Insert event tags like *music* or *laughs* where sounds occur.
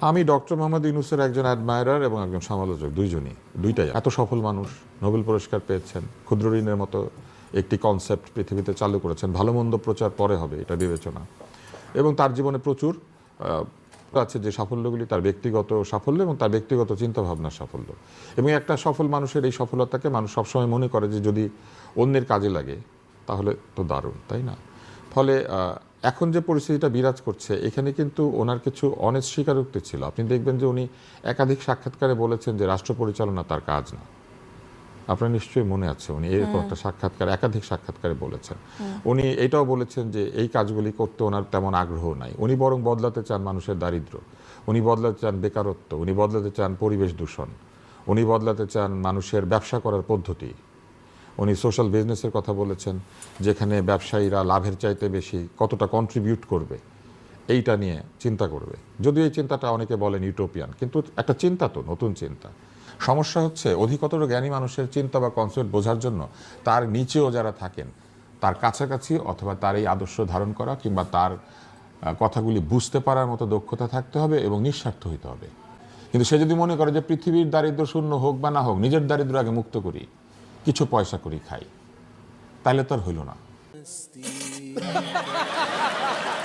আমি ডক্টর মোহাম্মদ ইউনুসের একজন অ্যাডমায়ারার এবং একজন সমালোচক, দুইজনই, দুইটাই এত সফল মানুষ, নোবেল পুরস্কার পেয়েছেন, ক্ষুদ্র ঋণের মতো একটি কনসেপ্ট পৃথিবীতে চালু করেছেন, ভালো মন্দ প্রচার পরে হবে এটা বিবেচনা। এবং তার জীবনে প্রচুর আছে যে সাফল্যগুলি, তার ব্যক্তিগত সাফল্য এবং তার ব্যক্তিগত চিন্তাভাবনার সাফল্য। এবং একটা সফল মানুষের এই সফলতাকে মানুষ সবসময় মনে করে যে যদি অন্যের কাজে লাগে, তাহলে তো দারুণ, তাই না? ফলে এখন যে পরিস্থিতিটা বিরাজ করছে এখানে কিন্তু ওনার কিছু অনেস্ট স্বীকারোক্তি ছিল। আপনি দেখবেন যে উনি একাধিক সাক্ষাৎকারে বলেছেন যে রাষ্ট্র পরিচালনা তার কাজ না। আপনার নিশ্চয়ই মনে আছে উনি এরকম একটা সাক্ষাৎকার একাধিক সাক্ষাৎকারে বলেছেন। উনি এটাও বলেছেন যে এই কাজগুলি করতে ওনার তেমন আগ্রহ নাই। উনি বরং বদলাতে চান মানুষের দারিদ্র। উনি বদলাতে চান বেকারত্ব। উনি বদলাতে চান পরিবেশ দূষণ। উনি বদলাতে চান মানুষের ব্যবসা করার পদ্ধতি। উনি সোশ্যাল বিজনেসের কথা বলেছেন, যেখানে ব্যবসায়ীরা লাভের চাইতে বেশি কতটা কন্ট্রিবিউট করবে, এইটা নিয়ে চিন্তা করবে। যদিও এই চিন্তাটা অনেকে বলেন ইউটোপিয়ান কিন্তু একটা চিন্তা তো, নতুন চিন্তা। সমস্যা হচ্ছে অধিকতর জ্ঞানী মানুষের চিন্তা বা কনসেপ্ট বোঝার জন্য তার নিচেও যারা থাকেন, তার কাছাকাছি অথবা তার এই আদর্শ ধারণ করা কিংবা তার কথাগুলি বুঝতে পারার মতো দক্ষতা থাকতে হবে এবং নিঃস্বার্থ হইতে হবে। কিন্তু সে যদি মনে করে যে পৃথিবীর দারিদ্র শূন্য হোক বা না হোক, নিজের দারিদ্র আগে মুক্ত করি কিছু পয়সা করি খাই। তাহলে তো আর হইল না। *laughs*